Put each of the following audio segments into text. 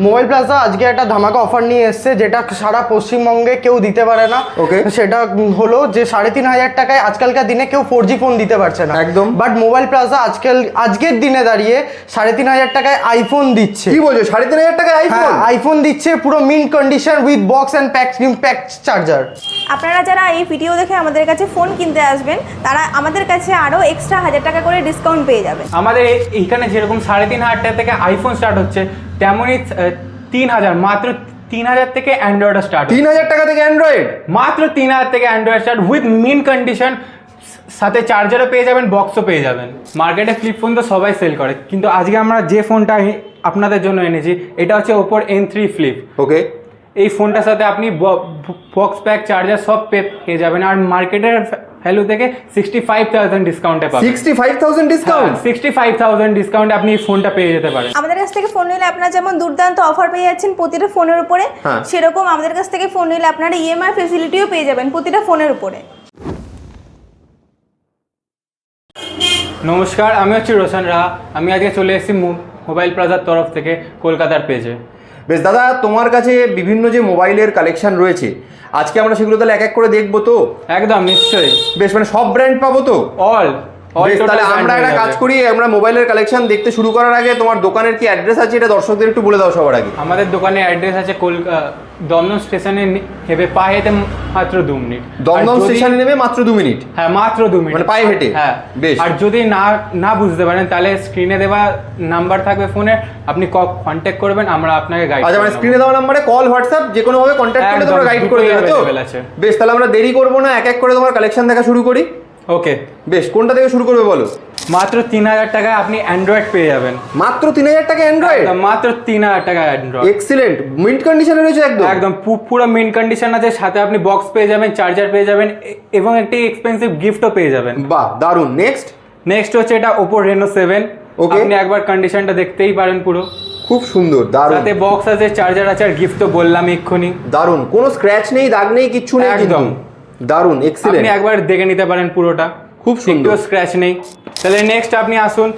Mobile plaza আজকে একটা ধামাকা অফার নিয়ে এসেছে যেটা সারা পশ্চিমবঙ্গে কেউ দিতে পারে না। ওকে সেটা হলো যে সাড়ে তিন হাজার টাকায় আজকালকার দিনে কেউ ফোর জি ফোন দিতে পারছে না। একদম। বাট মোবাইল প্লাজা আজকাল আজকের দিনে দাঁড়িয়ে সাড়ে তিন হাজার টাকায় আইফোন দিচ্ছে। কি বলছো? সাড়ে তিন হাজার টাকায় আইফোন হ্যাঁ আইফোন দিচ্ছে পুরো mint condition with box and pack pack charger আপনারা যারা এই ভিডিও দেখে আমাদের কাছে ফোন কিনতে আসবেন তারা আমাদের কাছে আরও এক্সট্রা হাজার টাকা করে ডিসকাউন্ট পেয়ে যাবেন। আমাদের এ- এইখানে যেরকম সাড়ে তিন হাজার টাকা থেকে আইফোন স্টার্ট হচ্ছে তেমনই তিন হাজার মাত্র তিন হাজার থেকে অ্যান্ড্রয়েড স্টার্ট তিন হাজার টাকা থেকে অ্যান্ড্রয়েড মাত্র তিন হাজার থেকে Android start with mint condition সাথে চার্জারও পেয়ে যাবেন বক্সও পেয়ে যাবেন। মার্কেটে ফ্লিপ ফোন তো সবাই সেল করে। কিন্তু আজকে আমরা যে ফোনটা আপনাদের জন্য এনেছি এটা হচ্ছে ওপোর এন থ্রি ফ্লিপ ওকে। এই ফোনটার সাথে আপনি বক্স প্যাক চার্জার সব পে- পেয়ে যাবেন। আর মার্কেটের ভ্যালু থেকে সিক্সটি ফাইভ থাউজেন্ড ডিসকাউন্টে পাবেন। Sixty five thousand discount sixty five thousand ডিসকাউন্টে আপনি এই ফোনটা পেয়ে যেতে পারেন। আমাদের কাছ থেকে ফোন নিলে আপনারা যেমন দুর্দান্ত অফার পেয়ে যাচ্ছেন প্রতিটা ফোনের উপরে হ্যাঁ। সেরকম আমাদের কাছ থেকে ফোন নিলে আপনারা ইএমআই ফেসিলিটিও পেয়ে যাবেন প্রতিটা ফোনের উপরে। নমস্কার আমি হচ্ছি রোশন রাহা। আমি আজকে চলে এসেছি মোবাইল প্লাজার তরফ থেকে কলকাতার পেজে বেশ দাদা তোমার কাছে বিভিন্ন যে মোবাইলের কালেকশন রয়েছে আজকে আমরা সেগুলো তাহলে এক এক করে দেখব তো? একদম নিশ্চয়ই। বেশ মানে সব ব্র্যান্ড পাবো তো? অল তাহলে আমরা একটা কাজ করি আমরা মোবাইলের কালেকশন দেখতে শুরু করার আগে তোমার দোকানের কি অ্যাড্রেস আছে এটা দর্শকদের একটু বলে দাও সবার আগে। আমাদের দোকানের অ্যাড্রেস আছে কলকাতা দমদম স্টেশনে হেবে পায়ে হেঁটে মাত্র দু মিনিট। দমদম স্টেশনে নেমে মাত্র দু মিনিট? হ্যাঁ মাত্র দু মিনিট। মানে পায়ে হেঁটে? হ্যাঁ। বেশ। আর যদি না না বুঝতে পারেন তাহলে স্ক্রিনে দেওয়া নাম্বার থাকবে ফোনে আপনি কন্ট্যাক্ট করবেন আমরা আপনাকে গাইড আচ্ছা মানে স্ক্রিনে দেওয়া নাম্বারে কল হোয়াটসঅ্যাপ যে কোনো ভাবে কন্ট্যাক্ট একদম, তোমরা গাইড করে দেবে তো? বেশ তাহলে আমরা দেরি করব না এক এক করে তোমার কালেকশন দেখা শুরু করি। ওকে বেশ কোনটা থেকে শুরু করবে বলো? মাত্র তিন হাজার টাকায় আপনি অ্যান্ড্রয়েড পেয়ে যাবেন। মাত্র তিন হাজার টাকা অ্যান্ড্রয়েড মাত্র তিন হাজার টাকা অ্যান্ড্রয়েড এক্সিলেন্ট মিন্ট কন্ডিশনে রয়েছে একদম? একদম পুরো মেন কন্ডিশন আছে সাথে আপনি বক্স পেয়ে যাবেন চার্জার পেয়ে যাবেন এবং একটি এক্সপেন্সিভ গিফটও পেয়ে যাবেন। বাহ দারুণ নেক্সট নেক্সট হচ্ছে এটা ওপো রেনো সেভেন ওকে আপনি একবার কন্ডিশনটা দেখতেই পারেন পুরো। খুব সুন্দর দারুণ সাথে বক্স আছে চার্জার আছে আর গিফট তো বললাম এক্ষুনি। দারুণ কোনো স্ক্র্যাচ নেই দাগ নেই কিচ্ছু নেই একদম। দারুণ আপনি একবার দেখে নিতে পারেন পুরোটা। খুব সুন্দর। স্ক্র্যাচ নেই। তাহলে নেক্সট আপনি আসুন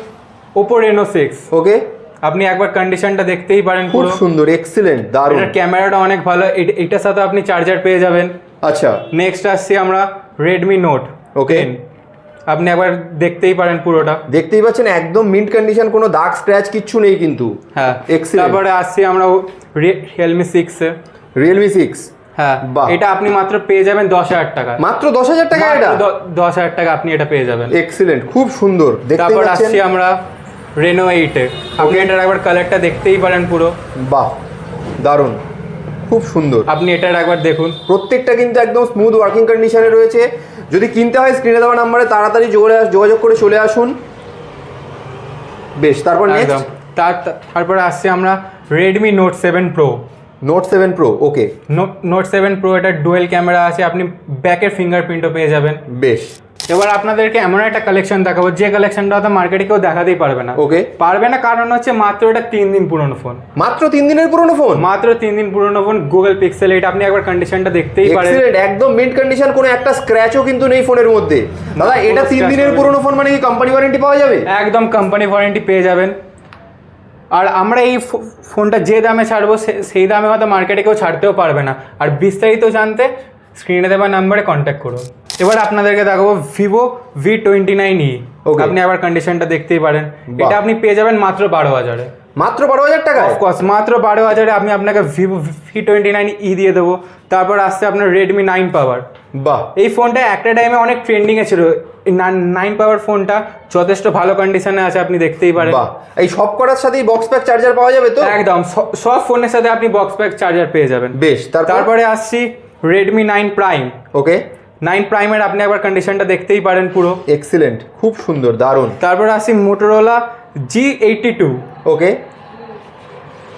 ওপো রেনো সিক্স ওকে আপনি একবার কন্ডিশনটা দেখতেই পারেন খুব সুন্দর এক্সিলেন্ট দারুণ এটার ক্যামেরাটা অনেক ভালো। এট- এটার সাথে আপনি চার্জার পেয়ে যাবেন। আচ্ছা। নেক্সট আসছি আমরা রেডমি নোট ওকে আপনি একবার দেখতেই পারেন পুরোটা। দেখতেই পাচ্ছেন একদম মিন্ট কন্ডিশন কোনো দাগ স্ক্র্যাচ কিচ্ছু নেই কিন্তু। হ্যাঁ। এক্সিলেন্ট তারপরে আসছি আমরা রিয়েলমি সিক্সে রিয়েলমি সিক্স হ্যাঁ। এটা আপনি মাত্র পেয়ে যাবেন দশ হাজার টাকা। মাত্র দশ হাজার টাকা এটা? দশ হাজার টাকা আপনি এটা পেয়ে যাবেন। এক্সিলেন্ট খুব সুন্দর তারপর আসছি আমরা রেনো এইটে আপনি এটার একবার কালারটা দেখতেই পারেন পুরো। বাহ দারুণ খুব সুন্দর। আপনি এটার একবার দেখুন। প্রত্যেকটা কিন্তু একদম স্মুথ ওয়ার্কিং কন্ডিশনে রয়েছে। যদি কিনতে হয় স্ক্রিনে দেওয়া নাম্বারে তাড়াতাড়ি যোগাযোগ করে চলে আসুন। বেশ তারপর নেক্সট তার তারপরে আসছি আমরা Redmi note seven pro note seven pro okay note seven pro এটা ডুয়েল ক্যামেরা আছে আপনি ব্যাকের ফিঙ্গারপ্রিন্টও পেয়ে যাবেন। বেশ। এবার আপনাদেরকে এমন একটা কালেকশন দেখাবো যে কালেকশনটা হয়তো মার্কেটে কেউ দেখাতেই পারবে না। ওকে। পারবে না কারণ হচ্ছে মাত্র এটা তিন দিন পুরনো ফোন মাত্র তিন দিনের পুরনো ফোন মাত্র তিন দিন পুরনো ফোন গুগল পিক্সেল এটা আপনি একবার কন্ডিশনটা দেখতেই পারেন। একদম মিন্ট কন্ডিশন কোনো একটা স্ক্র্যাচও কিন্তু নেই ফোনের মধ্যে। দাদা এটা তিন দিনের পুরনো ফোন মানে কি কোম্পানি ওয়ারেন্টি পাওয়া যাবে? একদম কোম্পানি ওয়ারেন্টি পেয়ে যাবেন। আর আমরা এই ফোনটা যে দামে ছাড়বো সে- সেই দামে হয়তো মার্কেটে কেউ ছাড়তেও পারবে না। আর বিস্তারিত জানতে স্ক্রিনে দেওয়া নাম্বারে কন্ট্যাক্ট করুন। এবার আপনাদেরকে দেখাবো Vivo V twenty nine E okay আপনি আবার কন্ডিশনটা দেখতেই পারেন। এটা আপনি পেয়ে যাবেন মাত্র বারো হাজারে। মাত্র বারো হাজার টাকা অফকোর্স মাত্র বারো হাজারে আমি আপনাকে Vivo V twenty nine E দিয়ে দেবো। তারপর আসছে আপনার রেডমি নাইন পাওয়ার বাহ। এই ফোনটা একটা টাইমে অনেক ট্রেন্ডিংয়ে ছিল। নাইন পাওয়ার ফোনটা যথেষ্ট ভালো কন্ডিশনে আছে আপনি দেখতেই পারেন। এই সব করার সাথেই বক্স প্যাক চার্জার পাওয়া যাবে তো? একদম। সব ফোনের সাথে আপনি বক্স প্যাক চার্জার পেয়ে যাবেন। বেশ তারপর? আসছি Redmi nine prime okay. Nine প্রাইমের আপনি একবার কন্ডিশনটা দেখতেই পারেন পুরো। এক্সিলেন্ট খুব সুন্দর দারুণ। তারপর আসছি Motorola G eighty two okay?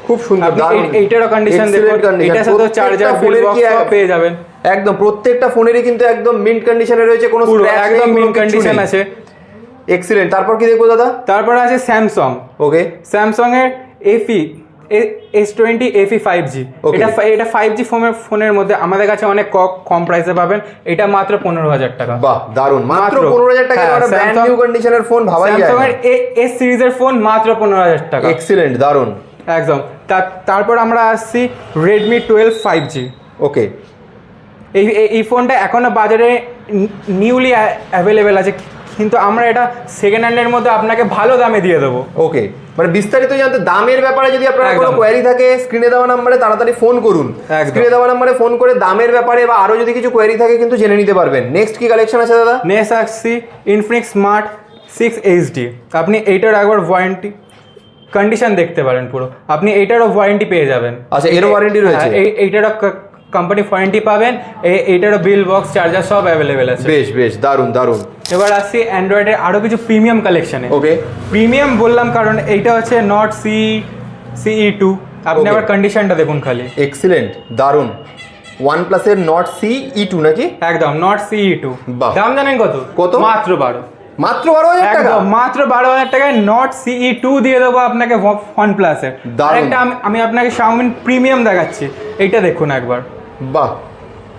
খুব সুন্দর দারুণ। এইটারও কন্ডিশন দেখুন এটা। এটার সাথে চার্জার কি বক্স পেয়ে যাবেন। একদম প্রত্যেকটা ফোনেরই কিন্তু একদম মিন্ট কন্ডিশনে রয়েছে কোনো একদম মিন্ট কন্ডিশন আছে। এক্সিলেন্ট তারপর কি দেখব দাদা? তারপর আছে স্যামসাং ওকে। স্যামসং এর FE S twenty FE five G. এটা এটা ফাইভ জি ফোনের ফোনের মধ্যে আমাদের কাছে অনেক কম প্রাইসে পাবেন। এটা মাত্র পনেরো হাজার টাকা। বাহ দারুণ। মাত্র। পনেরো হাজার টাকা ব্র্যান্ড নিউ কন্ডিশনের ফোন ভাবাই যায় স্যামসং এর এস সিরিজের ফোন মাত্র পনেরো হাজার টাকা। এক্সিলেন্ট দারুণ। একদম। তারপর আমরা আসছি Redmi twelve five G okay এই এই- এই ফোনটা এখনও বাজারে নিউলি অ্যাভেলেবেল আছে। কিন্তু আমরা এটা সেকেন্ড হ্যান্ডের মধ্যে আপনাকে ভালো দামে দিয়ে দেবো। ওকে মানে বিস্তারিত জানতে দামের ব্যাপারে যদি আপনার কোনো কোয়ারি থাকে স্ক্রিনে দেওয়া নাম্বারে তাড়াতাড়ি ফোন করুন। স্ক্রিনে দেওয়া নাম্বারে ফোন করে দামের ব্যাপারে বা আরও যদি কিছু কোয়ারি থাকে কিন্তু জেনে নিতে পারবেন। নেক্সট কি কালেকশন আছে দাদা? নেক্সট আসছি ইনফিনিক্স স্মার্ট সিক্স এইচডি আপনি এইটার একবার ওয়ারেন্টি কন্ডিশন দেখতে পারেন পুরো। আপনি এইটারও ওয়ারেন্টি পেয়ে যাবেন। আচ্ছা, এরও ওয়ারেন্টি রয়েছে? হ্যাঁ, এই- এইটারও কোম্পানি ওয়ারেন্টি পাবেন। এইটারও বিল বক্স চার্জার সব অ্যাভেলেবেল আছে। বেশ বেশ দারুণ দারুণ এবার আসছি অ্যান্ড্রয়েডের আরও কিছু প্রিমিয়াম কালেকশনে ওকে প্রিমিয়াম বললাম কারণ এইটা হচ্ছে নট সি সিই টু আপনি. আবার কন্ডিশনটা দেখুন খালি। এক্সিলেন্ট দারুণ ওয়ান প্লাসের নট সি ই টু নাকি? একদম নট সিই টু দাম জানেন কত? কত? মাত্র বারো। মাত্র বারো হাজার টাকা? একদম মাত্র বারো হাজার টাকায় নট সিই টু দিয়ে দেবো আপনাকে ওয়ান প্লাসের। আরেকটা আমি আমি আপনাকে শাওমিন প্রিমিয়াম দেখাচ্ছি। এইটা দেখুন একবার। বাহ।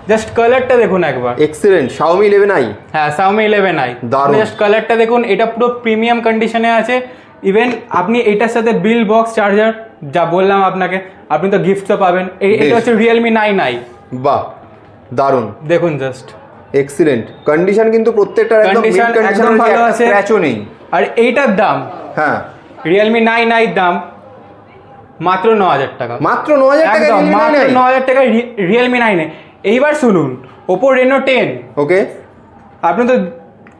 জাস্ট কালারটা দেখুন একবার। এক্সিলেন্ট শাওমি ইলেভেন আই হ্যাঁ শাওমি ইলেভেন আই দারুণ। জাস্ট কালারটা দেখুন এটা পুরো প্রিমিয়াম কন্ডিশনে আছে। ইভেন আপনি এটার সাথে বিল বক্স চার্জার যা বললাম আপনাকে আপনি তো গিফট তো পাবেন। এই- এটা হচ্ছে নাইন আই বাহ দারুণ দেখুন জাস্ট এক্সিলেন্ট কন্ডিশন কিন্তু প্রত্যেকটার একদম কন্ডিশন একদম ভালো আছে। স্ক্র্যাচও নেই। আর এইটার দাম হ্যাঁ। নাইন আই দাম মাত্র ন হাজার টাকা। মাত্র ন হাজার টাকা একদম মাত্র ন হাজার টাকায় রিয়েলমি নাইনে এইবার শুনুন ওপো রেনো টেন ওকে আপনি তো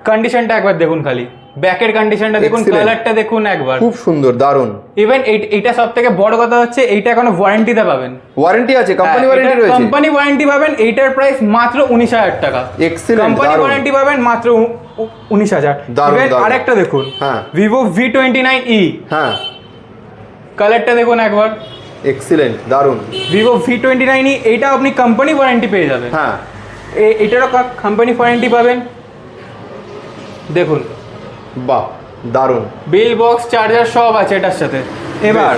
কন্ডিশনটা একবার দেখুন খালি। ব্যাকের কন্ডিশনটা দেখুন. কালারটা দেখুন একবার। খুব সুন্দর দারুণ ইভেন এইটা সব থেকে বড় কথা হচ্ছে এইটা এখনও ওয়ারেন্টিতে পাবেন। ওয়ারেন্টি আছে কোম্পানি হ্যাঁ, ওয়ারেন্টি রয়েছে। কোম্পানি ওয়ারেন্টি পাবেন এইটার প্রাইস মাত্র উনিশ হাজার টাকা। Excellent, কোম্পানি ওয়ারেন্টি পাবেন মাত্র উনিশ হাজার। আরেকটা দেখুন হ্যাঁ। Vivo V twenty nine E হ্যাঁ। কালারটা দেখুন একবার। এক্সিলেন্ট দারুণ ভিভো ভি টোয়েন্টি নাইন এইটা আপনি কোম্পানি ওয়ারেন্টি পেয়ে যাবেন। হ্যাঁ। এ- এটারও কোম্পানি ওয়ারেন্টি পাবেন। দেখুন। বাহ দারুণ বিল বক্স চার্জার সব আছে এটার সাথে। এবার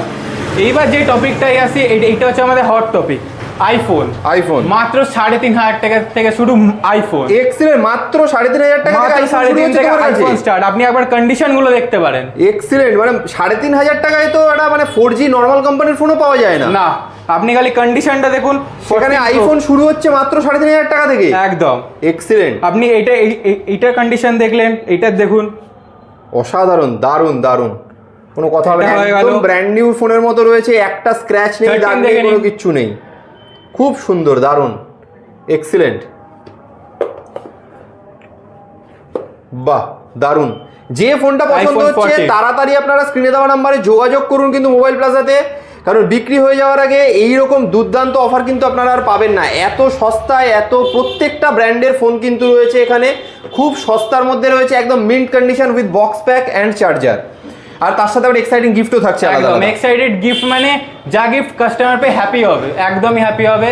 এইবার যে টপিকটাই আসি এটা হচ্ছে আমাদের হট টপিক আইফোন আইফোন মাত্র সাড়ে তিন হাজার টাকা থেকে শুরু আইফোন এক্সিলেন্ট মাত্র সাড়ে তিন হাজার টাকা মাত্র সাড়ে তিন থেকে আইফোন স্টার্ট আপনি একবার কন্ডিশনগুলো দেখতে পারেন। এক্সিলেন্ট মানে সাড়ে তিন হাজার টাকায় তো এটা মানে ফোর জি নর্মাল কোম্পানির ফোনও পাওয়া যায় না। না আপনি খালি কন্ডিশনটা দেখুন। সেখানে আইফোন শুরু হচ্ছে মাত্র সাড়ে তিন হাজার টাকা থেকে। একদম। এক্সিলেন্ট আপনি এই- এইটার কন্ডিশন দেখলেন এইটার দেখুন। অসাধারণ দারুণ দারুণ। কোনো কথা হবে না। একদম ব্র্যান্ড নিউ ফোনের মতো রয়েছে একটা স্ক্র্যাচ নেই দাগ নেই কোনো। কিচ্ছু নেই। খুব সুন্দর দারুণ এক্সিলেন্ট বাহ দারুণ। যে ফোনটা পছন্দ হচ্ছে তাড়াতাড়ি আপনারা স্ক্রিনে দেওয়া নাম্বারে যোগাযোগ করুন কিন্তু মোবাইল প্লাজাতে কারণ বিক্রি হয়ে যাওয়ার আগে এই রকম দুর্দান্ত অফার কিন্তু আপনারা আর পাবেন না। এত সস্তায় এত প্রত্যেকটা ব্র্যান্ডের ফোন কিন্তু রয়েছে এখানে। খুব সস্তার মধ্যে রয়েছে একদম mint condition with box pack and charger আর তার সাথে আবার এক্সাইটিং গিফটও থাকছে একদম। এক্সাইটেড গিফট মানে যা গিফট কাস্টমার পে হ্যাপি হবে একদমই হ্যাপি হবে।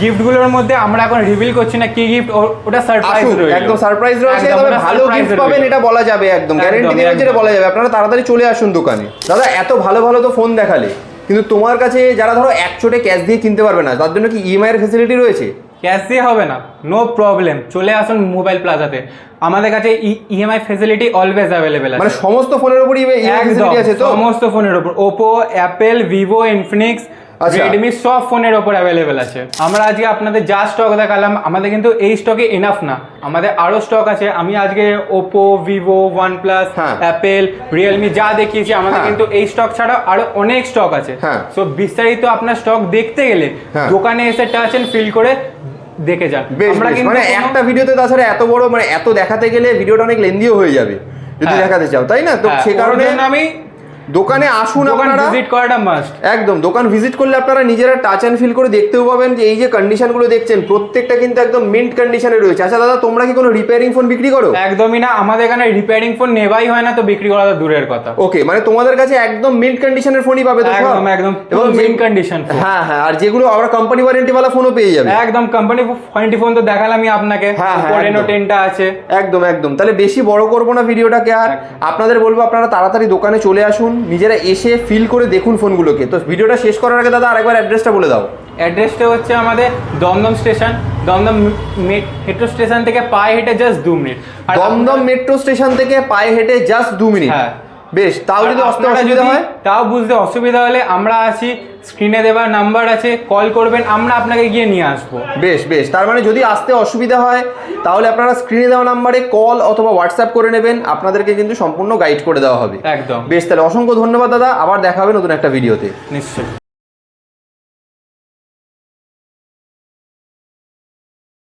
গিফটগুলোর মধ্যে আমরা এখন রিভিল করছি না কি গিফট ওটা সারপ্রাইজ রয়েছে একদম সারপ্রাইজ রয়েছে তবে ভালো গিফট পাবেন এটা বলা যাবে একদম গ্যারেন্টি দিয়ে যেটা বলা যাবে। আপনারা তাড়াতাড়ি চলে আসুন দোকানে। দাদা এত ভালো ভালো তো ফোন দেখালে কিন্তু তোমার কাছে যারা ধরো এক চোটে ক্যাশ দিয়ে কিনতে পারবে না তার জন্য কি ইএমআই এর ফেসিলিটি রয়েছে? ক্যাশ হবে না নো প্রবলেম চলে আসুন মোবাইল প্লাজাতে আমাদের কাছে ইএমআই ফেসিলিটি অলওয়েজ অ্যাভেলেবেল মানে আছে সমস্ত ফোনের উপরই ইএমআই ফেসিলিটি আছে তো সমস্ত ফোনের উপর Oppo Apple Vivo Infinix. Redmi সব ফোনের ওপর অ্যাভেলেবেল আছে আমরা আজকে আপনাদের যা স্টক দেখালাম আমাদের কিন্তু এই স্টকে এনাফ না আমাদের আরও স্টক আছে আমি আজকে ওপো ভিভো ওয়ানপ্লাস হ্যাঁ। অ্যাপেল রিয়েলমি যা দেখিয়েছি আমাদের হ্যাঁ। কিন্তু এই স্টক ছাড়াও আরও অনেক স্টক আছে হ্যাঁ। সো বিস্তারিত আপনার স্টক দেখতে গেলে হ্যাঁ। দোকানে এসে টাচ এন্ড ফিল করে দেখে যান বেশ আমরা কিন্তু মানে একটা ভিডিওতে তাছাড়া এত বড় মানে এত দেখাতে গেলে ভিডিওটা অনেক লেন্দিও হয়ে যাবে যদি হ্যাঁ। দেখাতে চাও তাই না তো হ্যাঁ, সে কারণে আমি দোকানে আসুন আপনারা। ভিজিট করাটা মাস্ট একদম দোকান ভিজিট করলে আপনারা নিজেরা টাচ অ্যান্ড ফিল করে দেখতেও পাবেন যে এই যে কন্ডিশনগুলো দেখছেন প্রত্যেকটা কিন্তু একদম মিন্ট কন্ডিশনে রয়েছে। আচ্ছা দাদা তোমরা কি কোনো রিপেয়ারিং ফোন বিক্রি করো? একদমই না আমাদের এখানে রিপেয়ারিং ফোন নেওয়াই হয় না তো বিক্রি করা তো দূরের কথা। ওকে মানে তোমাদের কাছে একদম মিন্ট কন্ডিশনের ফোনই পাবে তো? একদম একদম এবং এবং মেন কন্ডিশন হ্যাঁ হ্যাঁ আর যেগুলো আমরা কোম্পানি ওয়ারেন্টি ওয়ালা ফোনও পেয়ে যাবে। একদম কোম্পানি ওয়ারেন্টি ফোন তো দেখালামই আপনাকে। হ্যাঁ, হ্যাঁ। টেনটা আছে। একদম একদম। তাহলে বেশি বড় করব না ভিডিওটাকে আর। আপনাদের বলব আপনারা তাড়াতাড়ি দোকানে চলে আসুন। নিজেরা এসে ফিল করে দেখুন ফোনগুলোকে তো ভিডিওটা শেষ করার আগে দাদা আরেকবার অ্যাড্রেসটা বলে দাও। অ্যাড্রেসটা হচ্ছে আমাদের Dum Dum station Dum Dum metro station থেকে পায়ে হেঁটে জাস্ট দু মিনিট আর দমদম মেট্রো স্টেশন থেকে পায়ে হেঁটে জাস্ট দু মিনিট হ্যাঁ। বেশ তাও যদি অসুবিধা হয়? তাও বুঝতে অসুবিধা হলে আমরা আছি স্ক্রিনে দেওয়ার নাম্বার আছে কল করবেন আমরা আপনাকে গিয়ে নিয়ে আসব। বেশ বেশ তার মানে যদি আসতে অসুবিধা হয় তাহলে আপনারা স্ক্রিনে দেওয়া নাম্বারে কল অথবা হোয়াটসঅ্যাপ করে নেবেন আপনাদেরকে কিন্তু সম্পূর্ণ গাইড করে দেওয়া হবে। একদম। বেশ তাহলে অসংখ্য ধন্যবাদ দাদা আবার দেখা হবে নতুন একটা ভিডিওতে নিশ্চয়ই।